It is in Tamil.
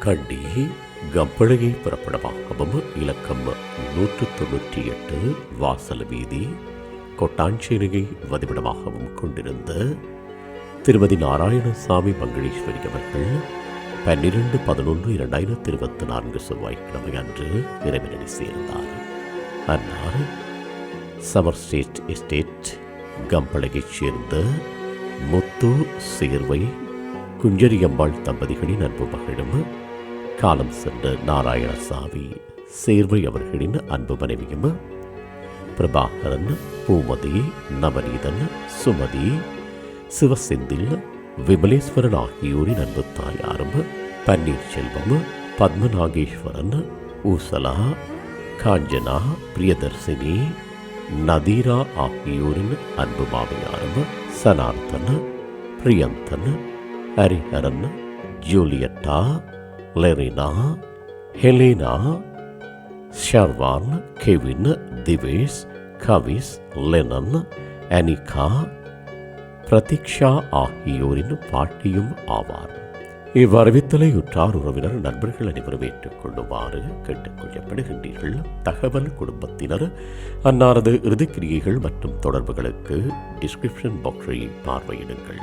கண்டி கம்பளகை புறப்படமாகவும் இலக்கம் நூற்று தொன்னூற்றி எட்டு வாசல் வீதி கொட்டாஞ்சேரியை வதிவிடமாகவும் கொண்டிருந்த திருமதி நாராயணசாமி மங்களேஸ்வரி அவர்கள் பன்னிரண்டு பதினொன்று இரண்டாயிரத்தி இருபத்தி நான்கு செவ்வாய்க்கிழமை அன்று இறைவனடி சேர்ந்தார். அன்னார் சமர் ஸ்டேட் எஸ்டேட் கம்பளகைச் சேர்ந்த முத்து சேர்வை குஞ்சரியம்பாள் தம்பதிகளின் அன்பு மகளும் காலம் சென்ற நாராயணசாமி சேர்வை அவர்களின் அன்பு மனைவியும். பிரபாகரன் பூமதி நவநீதன் சுமதி சிவசெந்தில் விமலேஸ்வரன் ஆகியோரின் அன்பு தாயாரும் பன்னீர்செல்வம் பத்மநாகேஸ்வரன் ஊசலா காஞ்சனா பிரியதர்சினி நதீரா ஆகியோரின் அன்பு மாமியாரும் Janarthan Priyanthan Hariharan Julietta Lerina Helena Sharvan Kevin Thivesh Kavis Lennon Anika Pratheeksha ஆகியோரின் பாட்டியும் ஆவார் இவ்வறிவித்தலை உற்றார் உறவினர் நண்பர்கள் அனைவரும் ஏற்றுக்கொள்ளுமாறு கேட்டுக்கொள்ளப்படுகின்றீர்கள். தகவல் குடும்பத்தினர் அன்னாரது இறுதிக்கிரியைகள் மற்றும் தொடர்புகளுக்கு டிஸ்கிரிப்ஷன் பாக்ஸை பார்வையிடுங்கள்.